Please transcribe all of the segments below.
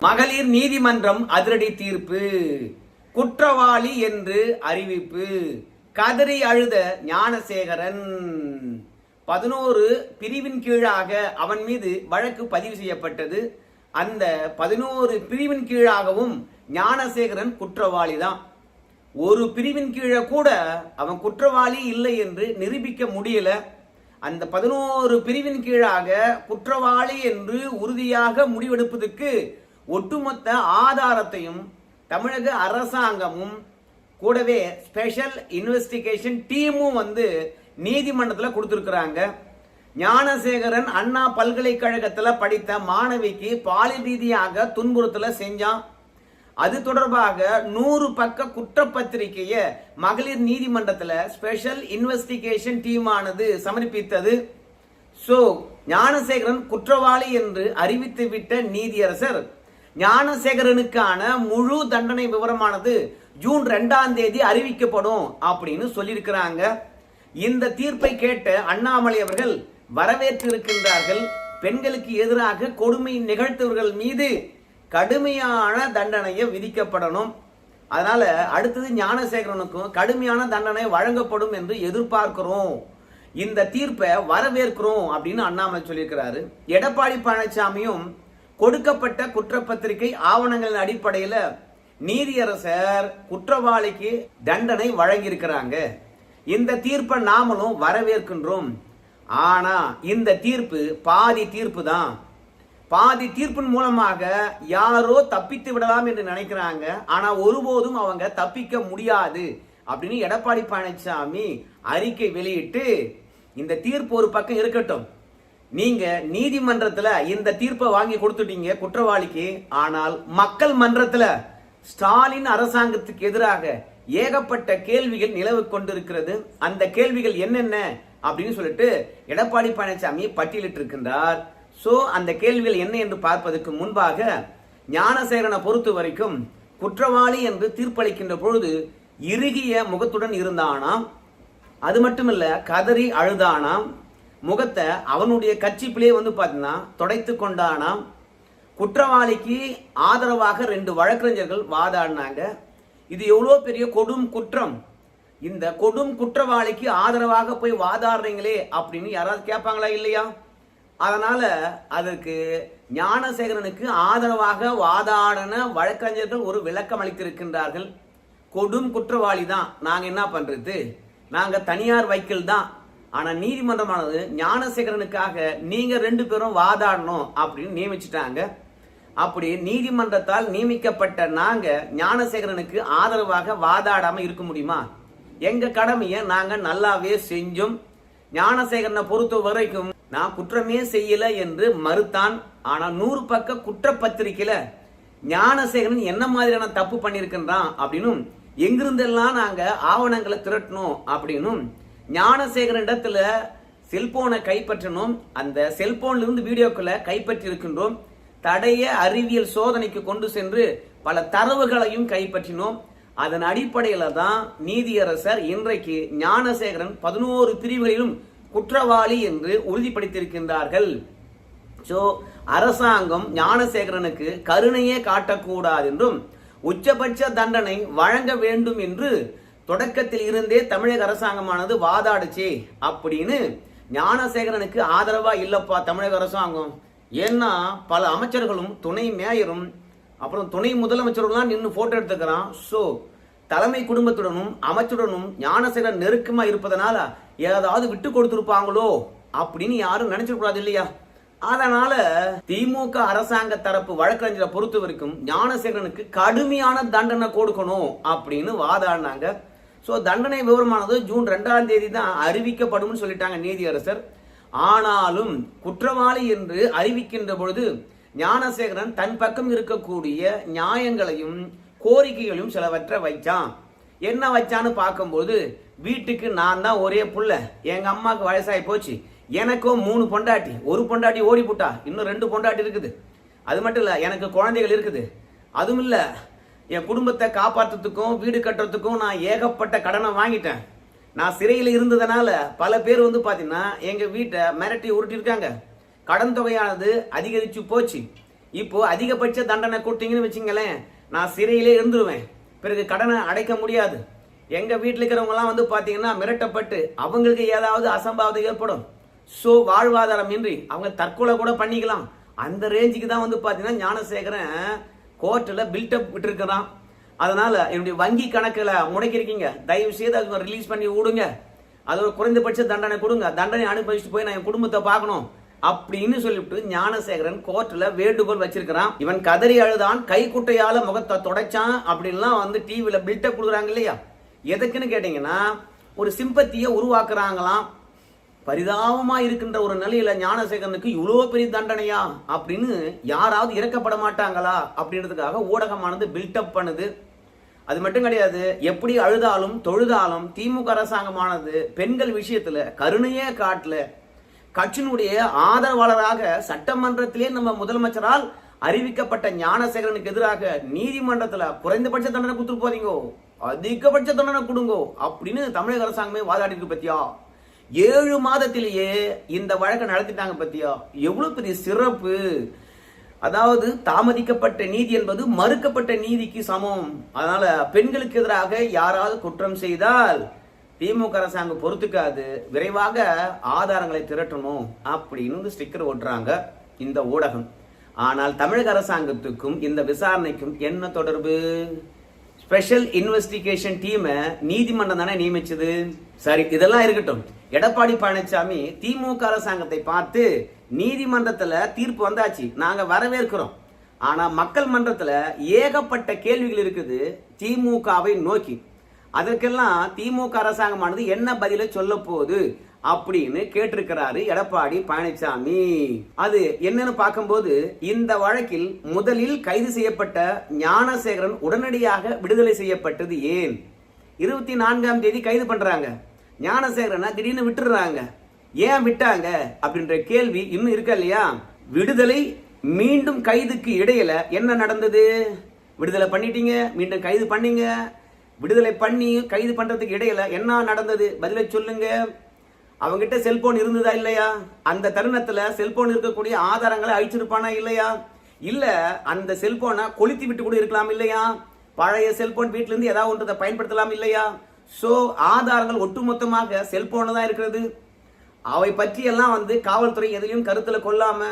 மகளிர் நீதிமன்றம் அதிரடி தீர்ப்பு. குற்றவாளி என்று அறிவிப்பு. கதறி அழுத ஞானசேகரன். பதினோரு பிரிவின் கீழாக அவன் மீது வழக்கு பதிவு செய்யப்பட்டது. அந்த பதினோரு பிரிவின் கீழாகவும் ஞானசேகரன் குற்றவாளி தான் ஒரு பிரிவின் கீழே கூட அவன் குற்றவாளி இல்லை என்று நிரூபிக்க முடியல. அந்த பதினோரு பிரிவின் கீழாக குற்றவாளி என்று உறுதியாக முடிவெடுப்பதற்கு ஒட்டுமொத்த ஆதாரத்தையும் தமிழக அரசாங்கமும் கூடவே ஸ்பெஷல் இன்வெஸ்டிகேஷன் டீமும் வந்து நீதிமன்றத்தில் கொடுத்துருக்குறாங்க. ஞானசேகரன் அண்ணா பல்கலைக்கழகத்தில் படித்த மாணவிக்கு பாலியல் ரீதியாக துன்புறுத்தலை செஞ்சான். அது தொடர்பாக நூறு பக்க குற்றப்பத்திரிகையை மகளிர் நீதிமன்றத்தில் ஸ்பெஷல் இன்வெஸ்டிகேஷன் டீமானது சமர்ப்பித்தது. சோ ஞானசேகரன் குற்றவாளி என்று அறிவித்துவிட்ட நீதியரசர் ஞானசேகரனுக்கான முழு தண்டனை விவரமானது ஜூன் ரெண்டாம் தேதி அறிவிக்கப்படும் அப்படின்னு சொல்லியிருக்கிறாங்க. இந்த தீர்ப்பை கேட்ட அண்ணாமலை அவர்கள் வரவேற்றிருக்கின்றார்கள். பெண்களுக்கு எதிராக கொடுமை நிகழ்த்தவர்கள் மீது கடுமையான தண்டனையை விதிக்கப்படணும். அதனால அடுத்தது ஞானசேகரனுக்கும் கடுமையான தண்டனை வழங்கப்படும் என்று எதிர்பார்க்கிறோம். இந்த தீர்ப்பை வரவேற்கிறோம் அப்படின்னு அண்ணாமலை சொல்லியிருக்கிறாரு. எடப்பாடி பழனிசாமியும் கொடுக்கப்பட்ட குற்றப்பத்திரிகை ஆவணங்களின் அடிப்படையில் நீதியரசர் குற்றவாளிக்கு தண்டனை வழங்கியிருக்கிறாங்க. இந்த தீர்ப்பை நாமளும் வரவேற்கின்றோம். ஆனா இந்த தீர்ப்பு பாதி தீர்ப்பு தான். பாதி தீர்ப்பின் மூலமாக யாரோ தப்பித்து விடலாம் என்று நினைக்கிறாங்க. ஆனா ஒருபோதும் அவங்க தப்பிக்க முடியாது. அப்படின்னு எடப்பாடி பழனிசாமி அறிக்கை வெளியிட்டு இந்த தீர்ப்பு ஒரு பக்கம் இருக்கட்டும். நீங்க நீதிமன்றத்துல இந்த தீர்ப்பை வாங்கி கொடுத்துட்டீங்க குற்றவாளிக்கு. ஆனால் மக்கள் மன்றத்துல ஸ்டாலின் அரசாங்கத்துக்கு எதிராக ஏகப்பட்ட கேள்விகள் நிலவு கொண்டிருக்கிறது. அந்த கேள்விகள் என்னென்ன? அப்படின்னு சொல்லிட்டு எடப்பாடி பழனிசாமி பட்டியலிட்டு ஸோ அந்த கேள்விகள் என்ன என்று பார்ப்பதற்கு முன்பாக ஞானசேகரனை பொறுத்த வரைக்கும் குற்றவாளி என்று தீர்ப்பளிக்கின்ற பொழுது இறுகிய முகத்துடன் இருந்தானாம். அது மட்டுமல்ல கதறி அழுதானாம். முகத்தை அவனுடைய கட்சிப்பிலே வந்து பார்த்தீங்கன்னா தொடைத்து கொண்டானாம். குற்றவாளிக்கு ஆதரவாக ரெண்டு வழக்கறிஞர்கள் வாதாடினாங்க. இது எவ்வளோ பெரிய கொடும் குற்றம். இந்த கொடும் குற்றவாளிக்கு ஆதரவாக போய் வாதாடுறீங்களே அப்படின்னு யாராவது கேட்பாங்களா இல்லையா? அதனால் அதற்கு ஞானசேகரனுக்கு ஆதரவாக வாதாடன வழக்கறிஞர்கள் ஒரு விளக்கம் அளித்திருக்கின்றார்கள். கொடும் குற்றவாளி தான். நாங்கள் என்ன பண்ணுறது நாங்கள் தனியார் வைக்கல் தான். ஆனால் நீதிமன்றமானது ஞானசேகரனுக்காக நீங்கள் ரெண்டு பேரும் வாதாடணும் அப்படின்னு நியமிச்சிட்டாங்க. அப்படி நீதிமன்றத்தால் நியமிக்கப்பட்ட நாங்கள் ஞானசேகரனுக்கு ஆதரவாக வாதாடாமல் இருக்க முடியுமா? எங்கள் கடமையை நாங்கள் நல்லாவே செஞ்சோம். ஞானசேகரனை பொறுத்த வரைக்கும் நான் குற்றமே செய்யல என்று மறுத்தான். ஆனால் நூறு பக்க குற்றப்பத்திரிக்கையில ஞானசேகரன் என்ன மாதிரியான தப்பு பண்ணியிருக்கின்றான் அப்படின்னும் எங்கிருந்தெல்லாம் நாங்க ஆவணங்களை திரட்டணும் அப்படின்னும் ஞானசேகரன் இடத்துல செல்போனை கைப்பற்றணும் அந்த செல்போன்ல இருந்து வீடியோக்களை கைப்பற்றி இருக்கின்றோம் தடைய அறிவியல் சோதனைக்கு கொண்டு சென்று பல தரவுகளையும் கைப்பற்றினோம். அதன் அடிப்படையில தான் நீதியரசர் இன்றைக்கு ஞானசேகரன் பதினோரு பிரிவுகளிலும் குற்றவாளி என்று உறுதிப்படுத்தியிருக்கின்றார்கள். சோ அரசாங்கம் ஞானசேகரனுக்கு கருணையே காட்டக்கூடாது என்றும் உச்சபட்ச தண்டனை வழங்க வேண்டும் என்று தொடக்கத்தில் இருந்தே தமிழக அரசாங்கமானது வாதாடுச்சு அப்படின்னு ஞானசேகரனுக்கு ஆதரவா இல்லப்பா தமிழக அரசாங்கம். ஏன்னா பல அமைச்சர்களும் துணை மேயரும் அப்புறம் துணை முதலமைச்சர்கள்லாம் நின்று போட்டோ எடுத்துக்கிறான். ஸோ தலைமை குடும்பத்துடனும் அமைச்சருடனும் ஞானசேகரன் நெருக்கமாக இருப்பதனால ஏதாவது விட்டு கொடுத்துருப்பாங்களோ அப்படின்னு யாரும் நினைச்சிடக்கூடாது இல்லையா அதனால திமுக அரசாங்க தரப்பு வழக்கறிஞரை பொறுத்த வரைக்கும் ஞானசேகரனுக்கு கடுமையான தண்டனை கொடுக்கணும் அப்படின்னு வாதாடினாங்க. ஸோ தண்டனை விவரமானது ஜூன் ரெண்டாம் தேதி தான் அறிவிக்கப்படும் சொல்லிட்டாங்க நீதியரசர். ஆனாலும் குற்றவாளி என்று அறிவிக்கின்ற பொழுது ஞானசேகரன் தன் பக்கம் இருக்கக்கூடிய நியாயங்களையும் கோரிக்கைகளையும் சிலவற்றை வைச்சான். என்ன வச்சான்னு பார்க்கும்போது வீட்டுக்கு நான் தான் ஒரே புள்ள. எங்க அம்மாவுக்கு வயசாகி போச்சு. எனக்கும் மூணு பொண்டாட்டி. ஒரு பொண்டாட்டி ஓடி போட்டா. இன்னும் ரெண்டு பொண்டாட்டி இருக்குது. அது மட்டும் இல்லை எனக்கு குழந்தைகள் இருக்குது. அதுவும் இல்லை என் குடும்பத்தை காப்பாற்றுறதுக்கும் வீடு கட்டுறதுக்கும் நான் ஏகப்பட்ட கடனை வாங்கிட்டேன். நான் சிறையில் இருந்ததுனால பல பேர் வந்து பார்த்தீங்கன்னா எங்கள் வீட்டை மிரட்டி உருட்டியிருக்காங்க. கடன் தொகையானது அதிகரித்து போச்சு. இப்போ அதிகபட்ச தண்டனை கொடுத்தீங்கன்னு வச்சுங்களேன் நான் சிறையிலே இருந்துருவேன். பிறகு கடனை அடைக்க முடியாது. எங்கள் வீட்டில் இருக்கிறவங்கலாம் வந்து பார்த்தீங்கன்னா மிரட்டப்பட்டு அவங்களுக்கு ஏதாவது அசம்பாவிதம் ஏற்படும். ஸோ வாழ்வாதாரம் இன்றி அவங்க தற்கொலை கூட பண்ணிக்கலாம். அந்த ரேஞ்சுக்கு தான் வந்து பார்த்தீங்கன்னா ஞானசேகரன் கோர்ட்டில் பில்டப் விட்டுருக்கிறான். அதனால் என்னுடைய வங்கி கணக்கில் முடக்கியிருக்கீங்க. தயவு செய்து அது ரிலீஸ் பண்ணி விடுங்க. அது ஒரு குறைந்தபட்ச தண்டனை கொடுங்க. தண்டனை அனுபவிச்சுட்டு போய் நான் என் குடும்பத்தை பார்க்கணும். அப்படின்னு சொல்லிவிட்டு ஞானசேகரன் கோர்ட்ல வேண்டுகோள் வச்சிருக்கிறான். இவன் கதறி அழுதான் கை குட்டையால முகத்தை தொடச்சான் அப்படின்லாம் வந்து டிவியில பில்டப் கொடுக்குறாங்க இல்லையா? எதுக்குன்னு கேட்டீங்கன்னா ஒரு சிம்பத்தியை உருவாக்குறாங்களாம். பரிதாபமா இருக்கின்ற ஒரு நிலையில ஞானசேகரனுக்கு இவ்வளோ பெரிய தண்டனையா? அப்படின்னு யாராவது இறக்கப்பட மாட்டாங்களா? அப்படின்றதுக்காக ஊடகமானது பில்டப் பண்ணுது. அது மட்டும் கிடையாது எப்படி அழுதாலும் தொழுதாலும் திமுக அரசாங்கமானது பெண்கள் விஷயத்துல கருணையே காட்டல. கட்சியினுடைய ஆதரவாளராக சட்டமன்றத்திலே நம்ம முதலமைச்சரால் அறிவிக்கப்பட்ட ஞானசேகரனுக்கு எதிராக நீதிமன்றத்தில் குறைந்தபட்ச தண்டனை கொடுத்துட்டு போறீங்கோ அதிகபட்ச தண்டனை கொடுங்கோ அப்படின்னு தமிழக அரசாங்கமே வாதாடி இருக்கு பத்தியா? ஏழு மாதத்திலேயே இந்த வழக்கை நடத்திட்டாங்க பத்தியா? எவ்வளவு பெரிய சிறப்பு. அதாவது தாமதிக்கப்பட்ட நீதி என்பது மறுக்கப்பட்ட நீதிக்கு சமம். அதனால பெண்களுக்கு எதிராக யாராவது குற்றம் செய்தால் திமுக அரசாங்கம் பொறுத்துக்காது விரைவாக ஆதாரங்களை திரட்டணும் அப்படின்னு ஸ்டிக்கர் ஓட்டுறாங்க இந்த ஊடகம். ஆனால் தமிழக அரசாங்கத்துக்கும் இந்த விசாரணைக்கும் என்ன தொடர்பு? ஸ்பெஷல் இன்வெஸ்டிகேஷன் டீமை நீதிமன்றம் தானே நியமிச்சது? சரி இதெல்லாம் இருக்கட்டும். எடப்பாடி பழனிசாமி திமுக அரசாங்கத்தை பார்த்து நீதிமன்றத்தில் தீர்ப்பு வந்தாச்சு. நாங்கள் வரவேற்கிறோம். ஆனால் மக்கள் மன்றத்தில் ஏகப்பட்ட கேள்விகள் இருக்குது. திமுகவை நோக்கி. அதற்கெல்லாம் திமுக அரசாங்கமானது என்ன பதிலை சொல்ல போகுது அப்படின்னு கேட்டிருக்கிறாரு எடப்பாடி பழனிசாமி. அது என்னன்னு பார்க்கும்போது இந்த வழக்கில் முதலில் கைது செய்யப்பட்ட ஞானசேகரன் உடனடியாக விடுதலை செய்யப்பட்டது ஏன்? இருபத்தி நான்காம் தேதி கைது பண்றாங்க. ஞானசேகரனை திடீர்னு விட்டுடுறாங்க ஏன் விட்டாங்க? அப்படின்ற கேள்வி இன்னும் இருக்கா இல்லையா? விடுதலை மீண்டும் கைதுக்கு இடையில என்ன நடந்தது? விடுதலை பண்ணிட்டீங்க மீண்டும் கைது பண்ணீங்க. விடுதலை பண்ணி கைது பண்றதுக்கு இடையில என்ன நடந்தது? பதிலை சொல்லுங்க. அவங்கிட்ட செல்போன் இருந்ததா இல்லையா? அந்த தருணத்துல செல்போன் இருக்கக்கூடிய ஆதாரங்களை அழிச்சிருப்பானா இல்லையா? இல்ல அந்த செல்போனை கொளுத்தி விட்டு கூட இருக்கலாம் இல்லையா? பழைய செல்போன் வீட்ல இருந்து ஏதாவது ஒன்றதை பயன்படுத்தலாம் இல்லையா? சோ ஆதாரங்கள் ஒட்டுமொத்தமாக செல்போன்ல தான் இருக்கிறது. அவை பற்றியெல்லாம் வந்து காவல்துறை எதையும் கருத்துல கொள்ளாம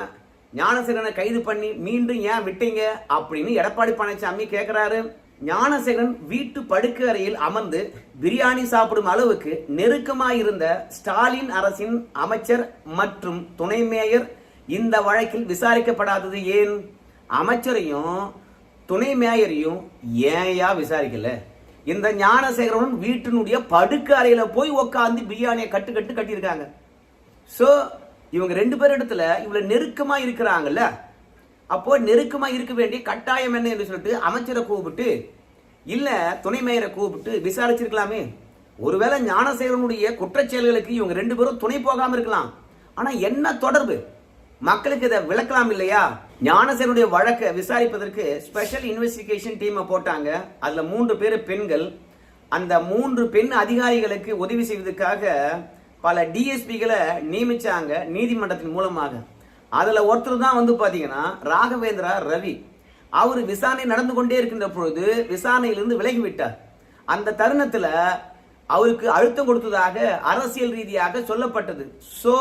ஞானசேகரனை கைது பண்ணி மீண்டும் ஏன் விட்டீங்க? அப்படின்னு எடப்பாடி பழனிசாமி கேட்கிறாரு ஞானசேகரன் வீட்டு படுக்கை அறையில் அமர்ந்து பிரியாணி சாப்பிடும் அளவுக்கு நெருக்கமாயிருந்த ஸ்டாலின் அரசின் அமைச்சர் மற்றும் துணை மேயர் இந்த வழக்கில் விசாரிக்கப்படாதது ஏன்? அமைச்சரையும் துணை மேயரையும் ஏயா விசாரிக்கல? இந்த ஞானசேகரன் வீட்டினுடைய படுக்கை அறையில போய் உட்காந்து பிரியாணியை கட்டு கட்டு கட்டியிருக்காங்க. ஸோ இவங்க ரெண்டு பேர் இடத்துல இவ்வளவு நெருக்கமா இருக்கிறாங்கல்ல அப்போ நெருக்கமா இருக்க வேண்டிய கட்டாயம் என்ன என்று சொல்லிட்டு அமைச்சரை கூப்பிட்டு இல்ல துணை மேயரை கூப்பிட்டு விசாரிச்சிருக்கலாமே. ஒருவேளை ஞானசேகரனுடைய குற்றச்செயல்களுக்கு இவங்க ரெண்டு பேரும் துணை போகாம இருக்கலாம். ஆனா என்ன தொடர்பு? மக்களுக்கு இதை விளக்கலாம் இல்லையா? ஞானசேனுடைய வழக்கை விசாரிப்பதற்கு ஸ்பெஷல் இன்வெஸ்டிகேஷன் டீமை போட்டாங்க. அதுல மூன்று பேர் பெண்கள். அந்த மூன்று பெண் அதிகாரிகளுக்கு உதவி செய்வதற்காக பல டிஎஸ்பிகளை நியமிச்சாங்க நீதிமன்றத்தின் மூலமாக. அதில் ஒருத்தர் தான் வந்து பார்த்தீங்கன்னா ராகவேந்திரா ரவி. அவர் விசாரணை நடந்து கொண்டே இருக்கின்ற பொழுது விசாரணையிலிருந்து விலகி விட்டார். அந்த தருணத்தில் அவருக்கு அழுத்தம் கொடுத்ததாக அரசியல் ரீதியாக சொல்லப்பட்டது. ஸோ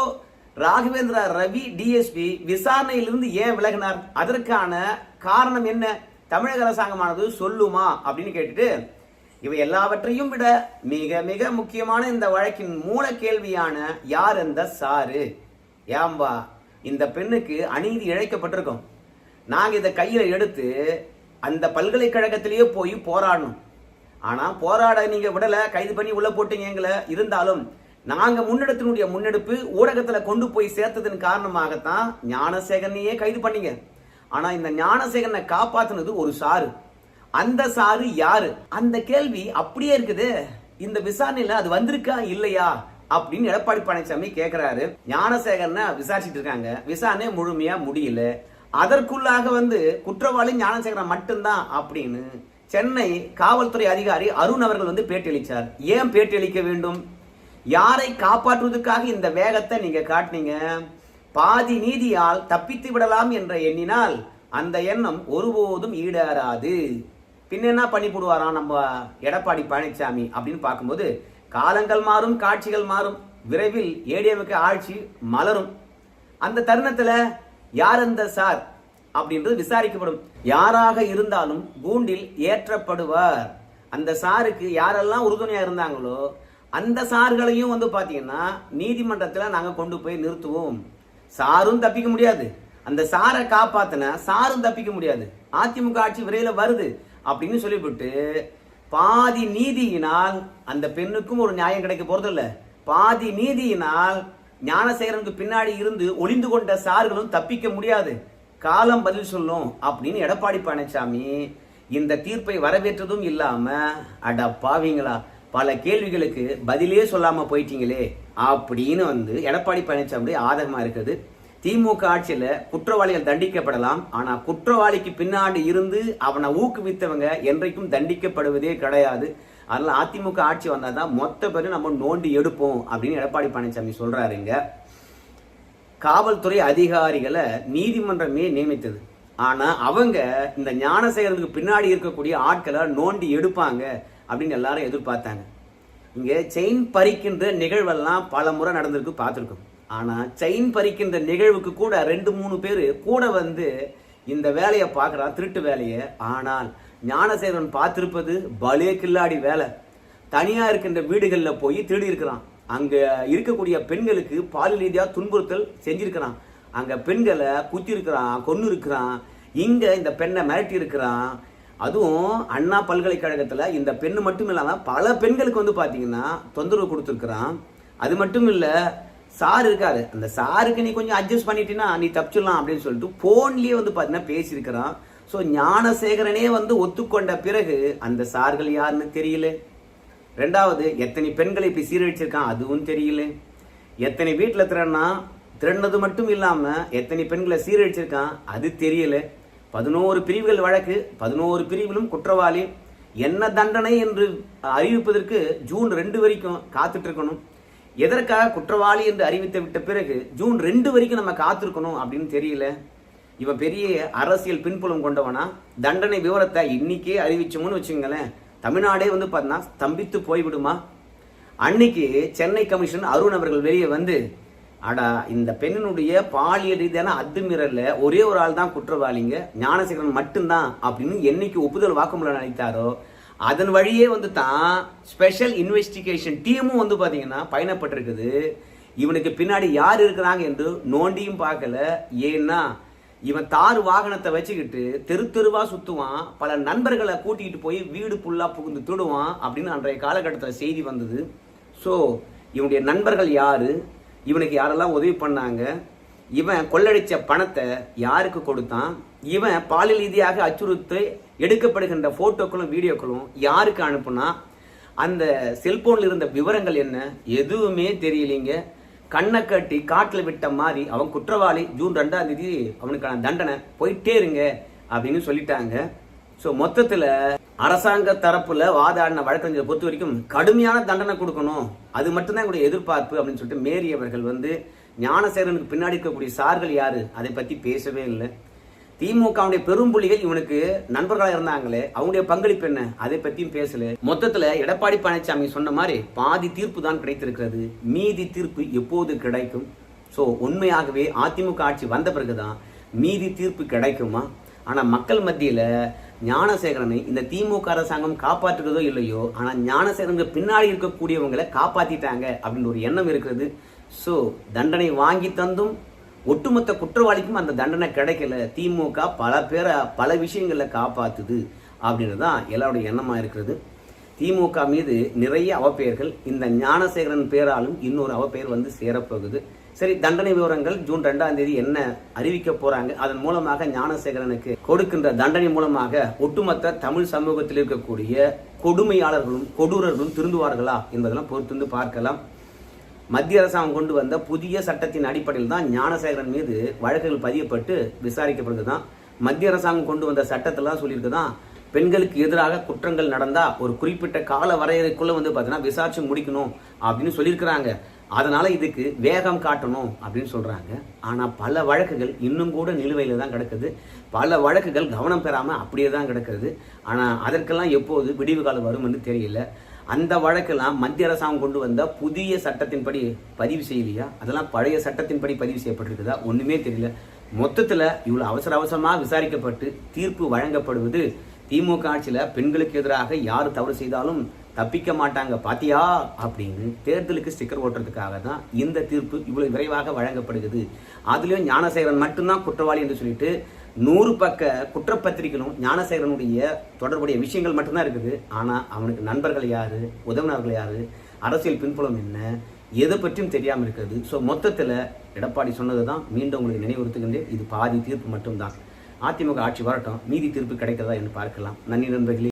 ராகவேந்திரா ரவி டிஎஸ்பி விசாரணையிலிருந்து ஏன் விலகினார்? அதற்கான காரணம் என்ன? தமிழக அரசாங்கமானது சொல்லுமா? அப்படின்னு கேட்டுட்டு இவை எல்லாவற்றையும் விட மிக மிக முக்கியமான இந்த வழக்கின் மூல கேள்வியான யார் அந்த சாரு? ஏம்பா இந்த பெண்ணுக்கு அநீதி இழைக்கப்பட்டிருக்கும். நாங்க இதை கையில எடுத்து அந்த பல்கலைக்கழகத்திலேயே போய் போராடணும். ஆனா போராட நீங்க விடல கைது பண்ணி உள்ள போட்டீங்க எங்களை. இருந்தாலும் நாங்க முன்னெடுத்தினுடைய முன்னெடுப்பு ஊடகத்துல கொண்டு போய் சேர்த்ததன் காரணமாகத்தான் ஞானசேகரனையே கைது பண்ணீங்க. ஆனா இந்த ஞானசேகரனை காப்பாற்றினது ஒரு சாரு. அந்த சாரு யாரு? அந்த கேள்வி அப்படியே இருக்குது. இந்த விசாரணையில அது வந்திருக்கா? இல்லையா? அப்படின்னு எடப்பாடி பழனிசாமி கேட்கிறாரு ஞானசேகரனை விசாரிச்சுட்டு இருக்காங்க. விசாரணை முழுமையா முடியல. அதற்குள்ளாக வந்து குற்றவாளி ஞானசேகரன் மட்டும்தான் அப்படின்னு சென்னை காவல்துறை அதிகாரி அருண் அவர்கள் வந்து பேட்டியளித்தார் ஏன் பேட்டியளிக்க வேண்டும்? யாரை காப்பாற்றுவதற்காக இந்த வேகத்தை நீங்க காட்டினீங்க? பாதி நீதியால் தப்பித்து விடலாம் என்ற எண்ணினால் அந்த எண்ணம் ஒருபோதும் ஈடேறாது. பின்ன என்ன பண்ணி போடுவாராம் நம்ம எடப்பாடி பழனிசாமி அப்படின்னு பார்க்கும்போது காலங்கள் மாறும் காட்சிகள் மாறும். விரைவில் ஏடிஎம்க்கு ஆட்சி மலரும். அந்த தருணத்துல யார் அந்த சார் அப்படின்றது விசாரிக்கப்படும். யாராக இருந்தாலும் கூண்டில் ஏற்றப்படுவார். அந்த சாருக்கு யாரெல்லாம் உறுதுணையா இருந்தாங்களோ அந்த சார்களையும் வந்து பாத்தீங்கன்னா நீதிமன்றத்துல நாங்க கொண்டு போய் நிறுத்துவோம். சாரும் தப்பிக்க முடியாது. அந்த சாரை காப்பாத்தின சாரும் தப்பிக்க முடியாது. அதிமுக ஆட்சி விரைவில் வருது அப்படின்னு சொல்லிவிட்டு பாதி நீதியினால் அந்த பெண்ணுக்கும் ஒரு நியாயம் கிடைக்க போறதில்ல. பாதி நீதியினால் ஞானசேகரனுக்கு பின்னாடி இருந்து ஒளிந்து கொண்ட சார்களும் தப்பிக்க முடியாது. காலம் பதில் சொல்லும் அப்படின்னு எடப்பாடி பழனிசாமி இந்த தீர்ப்பை வரவேற்றதும் இல்லாம அட பாவீங்களா பல கேள்விகளுக்கு பதிலே சொல்லாம போயிட்டீங்களே அப்படின்னு வந்து எடப்பாடி பழனிசாமி ஆதகமா இருக்குது திமுக ஆட்சியில குற்றவாளிகள் தண்டிக்கப்படலாம். ஆனா குற்றவாளிக்கு பின்னாடி இருந்து அவனை ஊக்குவித்தவங்க என்றைக்கும் தண்டிக்கப்படுவதே கிடையாது. அதனால அதிமுக ஆட்சி வந்தால் தான் மொத்த பேரும் நம்ம நோண்டி எடுப்போம் அப்படின்னு எடப்பாடி பழனிசாமி சொல்றாருங்க காவல்துறை அதிகாரிகளை நீதிமன்றமே நியமித்தது? ஆனா அவங்க இந்த ஞானசேகரனுக்கு பின்னாடி இருக்கக்கூடிய ஆட்களை நோண்டி எடுப்பாங்க அப்படின்னு எல்லாரும் எதிர்பார்த்தாங்க. இங்க செயின் பறிக்கின்ற நிகழ்வெல்லாம் பல முறை நடந்திருக்கு பார்த்துருக்கோம். ஆனா செயின் பறிக்கின்ற நிகழ்வுக்கு கூட ரெண்டு மூணு பேர் கூட வந்து இந்த வேலையை பார்க்குறான் திருட்டு வேலையை. ஆனால் ஞானசேகரன் பார்த்திருப்பது பலே கில்லாடி வேலை. தனியாக இருக்கின்ற வீடுகளில் போய் திருடி இருக்கிறான். அங்கே இருக்கக்கூடிய பெண்களுக்கு பாலியல் ரீதியாக துன்புறுத்தல் செஞ்சிருக்கிறான். அங்கே பெண்களை குத்திருக்கிறான் கொன்று இருக்கிறான். இங்கே இந்த பெண்ணை மிரட்டி இருக்கிறான். அதுவும் அண்ணா பல்கலைக்கழகத்தில் இந்த பெண்ணு மட்டும் இல்லாமல் பல பெண்களுக்கு வந்து பார்த்தீங்கன்னா தொந்தரவு கொடுத்துருக்குறான். அது மட்டும் இல்லை சார் இருக்காரு. அந்த சாருக்கு நீ கொஞ்சம் அட்ஜஸ்ட் பண்ணிட்டீன்னா நீ தப்பிச்சிடலாம் அப்படின்னு சொல்லிட்டு ஃபோன்லேயே வந்து பார்த்தீங்கன்னா பேசியிருக்கிறான். ஸோ ஞானசேகரனே வந்து ஒத்துக்கொண்ட பிறகு அந்த சார்கள் யாருன்னு தெரியல. ரெண்டாவது எத்தனை பெண்களை இப்படி சீரழிச்சிருக்கான் அதுவும் தெரியல. எத்தனை வீட்டில் திறன்னா திறன்னது மட்டும் இல்லாமல் எத்தனை பெண்களை சீரழிச்சிருக்கான் அது தெரியல. பதினோரு பிரிவுகள் வழக்கு பதினோரு பிரிவிலும் குற்றவாளி. என்ன தண்டனை என்று அறிவிப்பதற்கு ஜூன் ரெண்டு வரைக்கும் காத்துட்டு இருக்கணும். எதற்காக குற்றவாளி என்று அறிவித்து விட்ட பிறகு ஜூன் ரெண்டு வரைக்கும் நம்ம காத்திருக்கணும் அப்படின்னு தெரியல. இவன் பெரிய அரசியல் பின்புலம் கொண்டவனா? தண்டனை விவரத்தை இன்னைக்கே அறிவிச்சோம்னு வச்சுங்களேன் தமிழ்நாடே வந்து பார்த்தீங்கன்னா ஸ்தம்பித்து போய்விடுமா? அன்னைக்கு சென்னை கமிஷன் அருண் அவர்கள் வெளியே வந்து அடா இந்த பெண்ணினுடைய பாலியல் ரீதியான அத்துமீறல ஒரே ஒரு ஆள் தான் குற்றவாளிங்க. ஞானசேகரன் மட்டும்தான் அப்படின்னு என்னைக்கு ஒப்புதல் வாக்குமூலம் அளித்தாரோ அதன் வழியே வந்து தான் ஸ்பெஷல் இன்வெஸ்டிகேஷன் டீமும் வந்து பார்த்தீங்கன்னா பயணப்பட்டிருக்குது. இவனுக்கு பின்னாடி யார் இருக்கிறாங்க என்று நோண்டியும் பார்க்கல. ஏன்னா இவன் தார் வாகனத்தை வச்சுக்கிட்டு தெரு தெருவாக சுற்றுவான் பல நண்பர்களை கூட்டிகிட்டு போய் வீடு ஃபுல்லாக புகுந்து திருடுவான் அப்படின்னு அன்றைய காலகட்டத்தில் செய்தி வந்தது. ஸோ இவனுடைய நண்பர்கள் யார்? இவனுக்கு யாரெல்லாம் உதவி பண்ணாங்க? இவன் கொள்ளடித்த பணத்தை யாருக்கு கொடுத்தான்? இவன் பாலியல் ரீதியாக அச்சுறுத்தி எடுக்கப்படுகின்ற போட்டோக்களும் வீடியோக்களும் யாருக்கு அனுப்புனா அந்த செல்போனில் இருந்த விவரங்கள் என்ன? எதுவுமே தெரியலீங்க. கண்ணை கட்டி காட்டில் விட்ட மாதிரி அவன் குற்றவாளி. ஜூன் ரெண்டாம் தேதி அவனுக்கான தண்டனை. போயிட்டே இருங்க அப்படின்னு சொல்லிட்டாங்க. ஸோ மொத்தத்தில் அரசாங்க தரப்புல வாதாடின வழக்கறிஞரை பொறுத்த வரைக்கும் கடுமையான தண்டனை கொடுக்கணும். அது மட்டும்தான் எங்களுடைய எதிர்பார்ப்பு அப்படின்னு சொல்லிட்டு மேரி அவர்கள் வந்து ஞானசேகரனுக்கு பின்னாடி இருக்கக்கூடிய சார்கள் யாரு? அதை பத்தி பேசவே இல்லை. திமுகவுடைய பெரும்புலிகள் இவனுக்கு நண்பர்களா இருந்தாங்களே அவங்களுடைய பங்களிப்பு என்ன? அதை பத்தியும் பேசல. மொத்தத்துல எடப்பாடி பழனிசாமி சொன்ன மாதிரி பாதி தீர்ப்பு தான் கிடைத்திருக்கிறது. மீதி தீர்ப்பு எப்போது கிடைக்கும்? ஸோ உண்மையாகவே அதிமுக ஆட்சி வந்த பிறகுதான் மீதி தீர்ப்பு கிடைக்குமா? ஆனா மக்கள் மத்தியில ஞானசேகரனை இந்த திமுக அரசாங்கம் காப்பாற்றுறதோ இல்லையோ ஆனா ஞானசேகரனுக்கு பின்னாடி இருக்கக்கூடியவங்களை காப்பாத்திட்டாங்க அப்படின்னு ஒரு எண்ணம் இருக்கிறது. ஸோ தண்டனை வாங்கி தந்தும் ஒட்டுமொத்த குற்றவாளிக்கும் அந்த தண்டனை கிடைக்கல. திமுக பல பேரை பல விஷயங்களில் காப்பாத்துது அப்படின்றது தான் எல்லாருடைய எண்ணமாக இருக்கிறது. திமுக மீது நிறைய அவப்பெயர்கள். இந்த ஞானசேகரன் பேராலும் இன்னொரு அவப்பெயர் வந்து சேரப்போகுது. சரி தண்டனை விவரங்கள் ஜூன் ரெண்டாம் தேதி என்ன அறிவிக்க போறாங்க? அதன் மூலமாக ஞானசேகரனுக்கு கொடுக்கின்ற தண்டனை மூலமாக ஒட்டுமொத்த தமிழ் சமூகத்தில் இருக்கக்கூடிய கொடுமையாளர்களும் கொடூரர்களும் திருந்துவார்களா என்பதெல்லாம் பொறுத்திருந்து பார்க்கலாம். மத்திய அரசாங்கம் கொண்டு வந்த புதிய சட்டத்தின் அடிப்படையில் தான் ஞானசேகரன் மீது வழக்குகள் பதியப்பட்டு விசாரிக்கப்படுதுதான் மத்திய அரசாங்கம் கொண்டு வந்த சட்டத்தில் சொல்லியிருக்குதான் பெண்களுக்கு எதிராக குற்றங்கள் நடந்தால் ஒரு குறிப்பிட்ட கால வரையறைக்குள்ளே வந்து பார்த்தீங்கன்னா விசாரிச்சு முடிக்கணும் அப்படின்னு சொல்லியிருக்கிறாங்க. அதனால் இதுக்கு வேகம் காட்டணும் அப்படின்னு சொல்கிறாங்க ஆனால் பல வழக்குகள் இன்னும் கூட நிலுவையில் தான் கிடக்குது. பல வழக்குகள் கவனம் பெறாமல் அப்படியே தான் கிடக்குது. ஆனால் அதற்கெல்லாம் எப்போது விடிவு காலம் வரும் என்று தெரியல. அந்த வழக்கெல்லாம் மத்திய அரசாங்கம் கொண்டு வந்த புதிய சட்டத்தின்படி பதிவு செய்யலையா? அதெல்லாம் பழைய சட்டத்தின்படி பதிவு செய்யப்பட்டிருக்குதா? ஒன்றுமே தெரியல. மொத்தத்தில் இவ்வளோ அவசர அவசரமாக விசாரிக்கப்பட்டு தீர்ப்பு வழங்கப்படுவது திமுக ஆட்சியில் பெண்களுக்கு எதிராக யார் தவறு செய்தாலும் தப்பிக்க மாட்டாங்க. பாத்தியா? அப்படின்னு தேர்தலுக்கு ஸ்டிக்கர் ஓட்டுறதுக்காக தான் இந்த தீர்ப்பு இவ்வளோ விரைவாக வழங்கப்படுகிறது. அதுலேயும் ஞானசேகரன் மட்டும்தான் குற்றவாளி என்று சொல்லிட்டு நூறு பக்க குற்றப்பத்திரிகளும் ஞானசேகரனுடைய தொடர்புடைய விஷயங்கள் மட்டும்தான் இருக்குது. ஆனால் அவனுக்கு நண்பர்கள் யார்? உதவினர்கள் யார்? அரசியல் பின்புலம் என்ன? எதை பற்றியும் தெரியாமல் இருக்கிறது. ஸோ மொத்தத்தில் எடப்பாடி சொன்னது தான் மீண்டும் உங்களுக்கு நினைவுறுத்துகின்றேன். இது பாதி தீர்ப்பு மட்டும்தான். அதிமுக ஆட்சி வரட்டும். மீதி தீர்ப்பு கிடைக்கிறதா என்று பார்க்கலாம். நன்றி நண்பர்களே.